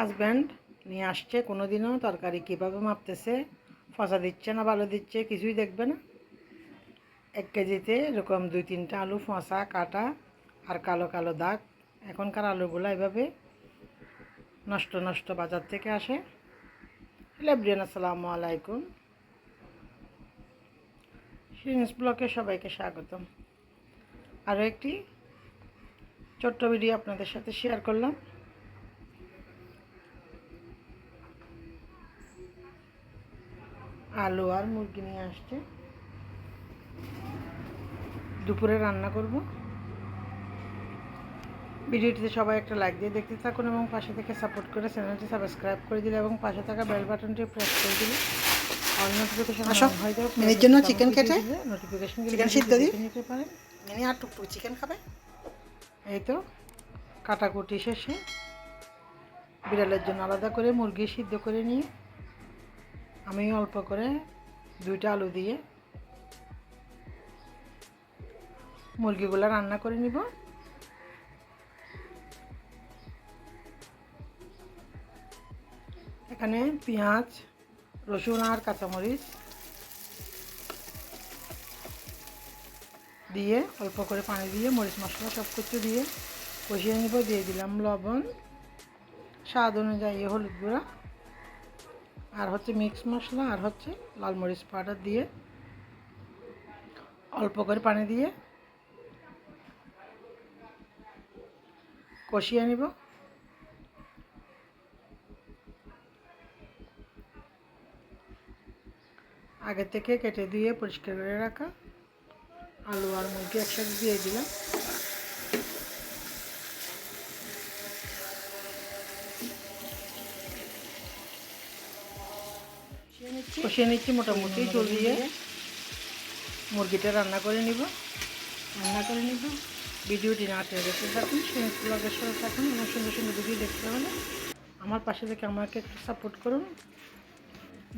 Husband নিয়ে আসছে কোনো দিনও তরকারি কীভাবে মাপতেছে, ফসা দিচ্ছে না ভালো দিচ্ছে, কিছুই দেখবে না। এক কেজিতে এরকম দুই তিনটা আলু ফসা, কাটা আর কালো কালো দাগ। এখনকার আলুগুলো এভাবে নষ্ট নষ্ট বাজার থেকে আসে। লেব্রিয়ান আসসালামু আলাইকুম। সিরিয়াস ব্লকে সবাইকে স্বাগতম। আরও একটি ছোট্ট ভিডিও আপনাদের সাথে শেয়ার করলাম। আলু আর মুরগি নিয়ে আসছে। দুপুরে রান্না করব। ভিডিওটিতে সবাই একটা লাইক দিয়ে দেখতে থাকুন এবং পাশে থেকে সাপোর্ট করে চ্যানেলটি সাবস্ক্রাইব করে দিলে এবং পাশে থাকা বেল বাটনটি প্রেস করে দিলে অল নোটিফিকেশন হয়ে যাবে মিনির জন্য চিকেন কেটে নোটিফিকেশন চিকেন সিদ্ধ দিই। নিতে পারেন মিনি আর টুকটুক চিকেন খাবে। এই তো কাটাকুটি শেষে। বিড়ালের জন্য আলাদা করে মুরগি সিদ্ধ করে নিয়ে আমি অল্প করে দুইটা আলু দিয়ে মুরগিগুলো রান্না করে নিব। এখানে পেঁয়াজ, রসুন আর কাঁচামরিচ দিয়ে অল্প করে পানি দিয়ে মরিচ মশলা সব কিছু দিয়ে কষিয়ে নিব। দিয়ে দিলাম লবণ। স্বাদ অনুযায়ী হলুদ গুঁড়া। আর হচ্ছে মিক্স মশলা আর হচ্ছে লাল মরিচ পাউডার দিয়ে অল্প করে পানি দিয়ে কষিয়ে নিব। আগে থেকে কেটে দিয়ে পরিষ্কার করে রাখা। আলু আর মুরগি একসাথে দিয়ে দিলাম। কষিয়ে নিচ্ছি মোটামুটি জল দিয়ে মুরগিটা রান্না করে নিব। রান্না করে নিব। ভিডিওটি না টেনে দেখতে থাকুন সেই ব্লগের সাথে থাকুন আমার সুন্দর সুন্দর ভিডিও দেখতে হলে আমার পাশে থেকে আমাকে একটু সাপোর্ট করুন।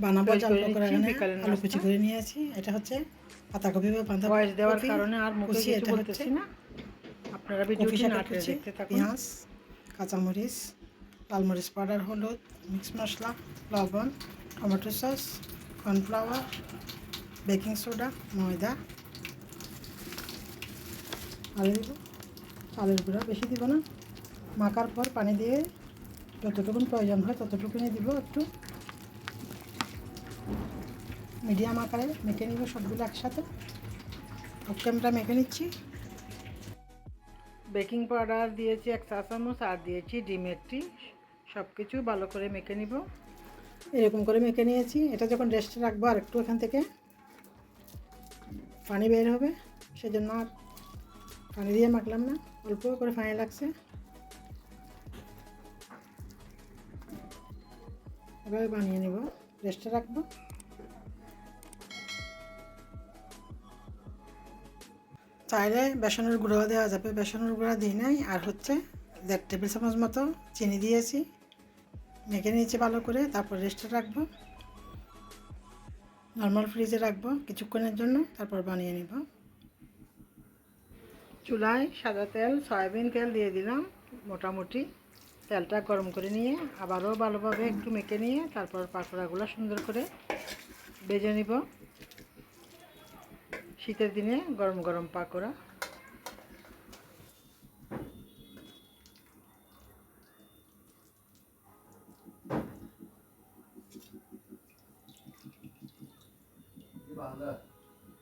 বানাবো করে আলু কুচি এটা হচ্ছে পাতাকপি বা বাঁধা দেওয়ার কারণে আর মুখে কিছু এটা বলতেছি হচ্ছে না। আপনারা কপি ভিডিওটি না শাকের টেনে দেখতে থাকুন। পেঁয়াজ কাঁচামরিচ লাল মরিচ পাউডার, হলুদ, মিক্স মশলা, লবণ, tomato sauce, cornflour, baking soda, ময়দা। আলু দিব চালের গুঁড়া বেশি দিব না। মাখার পর পানি দিয়ে যতটুকুন প্রয়োজন হয় ততটুকুনি দিব একটু। মিডিয়াম আকারে মেখে নিব সবগুলো একসাথে। আমরা মেখে নিচ্ছি। বেকিং পাউডার দিয়েছি এক চা চামচ আর দিয়েছি ডিমের টি সব কিছু ভালো করে মেখে নিব। এরকম করে মেখে নিয়েছি। এটা যখন রেস্টে রাখব আর একটু এখান থেকে, পানি বের হবে, সেজন্য আর পানি দিয়ে মাখলাম না। অল্প করে পানি লাগছে। এভাবে বানিয়ে নেব। রেস্টে রাখব। চাইলে বেসনের গুঁড়ো দেওয়া যাবে। বেসনের গুঁড়া দিই নাই, আর হচ্ছে দেড় টেবিল চামচ মতো চিনি দিয়েছি। মেখে নিয়েছি ভালো করে, তারপর রেস্টে রাখব। নর্মাল ফ্রিজে রাখব কিছুক্ষণের জন্য, তারপর বানিয়ে নিব। চুলায় সাদা তেল, সয়াবিন তেল দিয়ে দিলাম মোটামুটি। তেলটা গরম করে নিয়ে আবারও ভালোভাবে একটু মেখে নিয়ে তারপর পাকোড়াগুলো সুন্দর করে ভেজে নিব। শীতের দিনে গরম গরম পাকোড়া।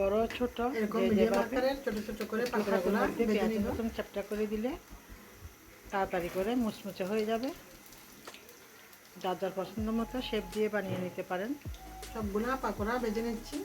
বড় ছোট। ছোট ছোট করে নিব। মতন চ্যাপটা করে দিলে তাড়াতাড়ি করে মুচমুচে হয়ে যাবে। যার যার পছন্দ মতো শেপ দিয়ে বানিয়ে নিতে পারেন। সবগুলা পাকোড়া বেজে নিচ্ছি।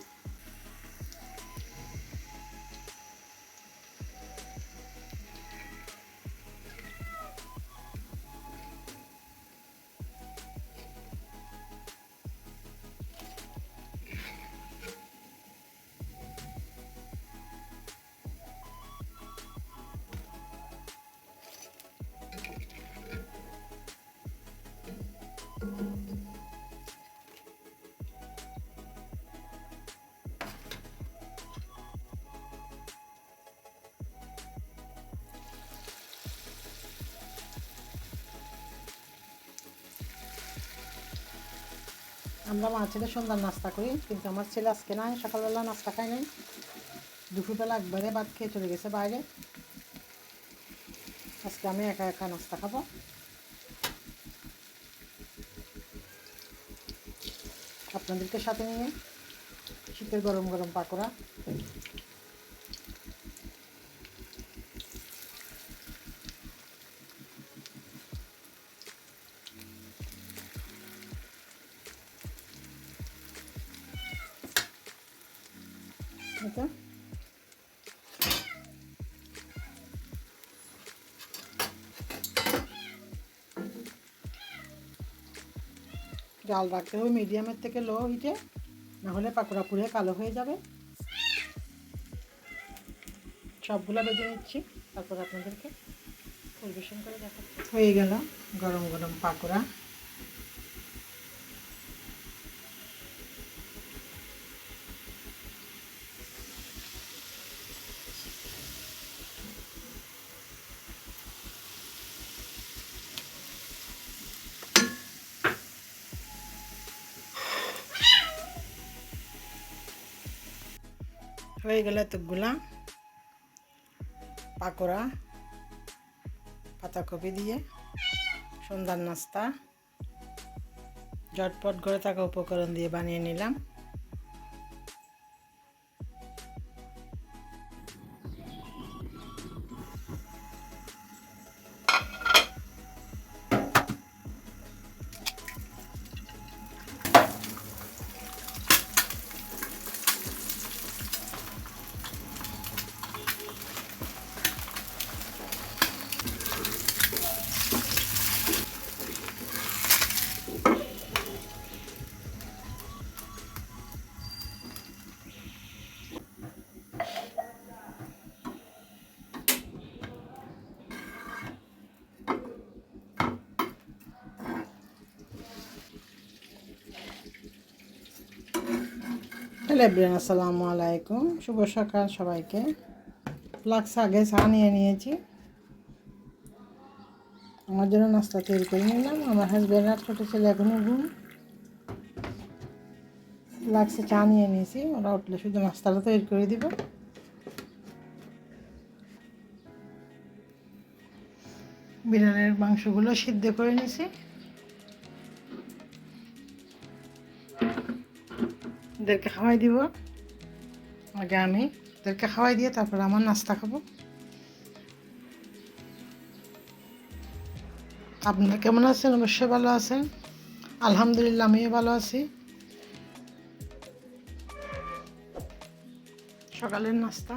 আমরা মা ছেলে সন্ধ্যার নাস্তা করি, কিন্তু আমার ছেলে আজকে নাই, সকালবেলা নাস্তা খাই নাই। দুপুরবেলা একবারে ভাত খেয়ে চলে গেছে বাইরে। আজকে আমি একা একা নাস্তা খাব। আপনাদেরকে সাথে নিয়ে শীতের গরম গরম পাকোড়া। এটা জাল রাখতে হবে মিডিয়ামের থেকে লো হিটে নাহলে পাকোড়া পুড়ে কালো হয়ে যাবে। সবগুলো বেজে নিচ্ছি, তারপর আপনাদেরকে পরিবেশন করে দেখাচ্ছি। হয়ে গেল গরম গরম পাকোড়া। হয়ে গেল এতগুলা পাকোড়া, পাতাকপি দিয়ে সন্ধ্যার নাস্তা। ঝটপট করে থাকা উপকরণ দিয়ে বানিয়ে নিলাম। হ্যালো এভরিয়ান আসসালামু আলাইকুম। শুভ সকাল সবাইকে। ফ্লাক্স আগে চা নিয়ে নিয়েছি। আমার জন্য নাস্তা তৈরি করে নিলাম। আমার হাজব্যান্ড আর ছোটো ছেলে এখনও ঘুম। ফ্লাক্সে চা নিয়ে নিয়েছি। ওরা উঠলে শুধু নাস্তাটা তৈরি করে দিব। বিড়ালের মাংসগুলো সিদ্ধ করে নিয়েছি। এদেরকে খাওয়াই দিব। আগে আমি এদেরকে খাওয়াই দিয়ে তারপর আমার নাস্তা খাব। আপনারা কেমন আছেন? অবশ্যই ভালো আছেন। আলহামদুলিল্লাহ, আমিও ভালো আছি। সকালের নাস্তা।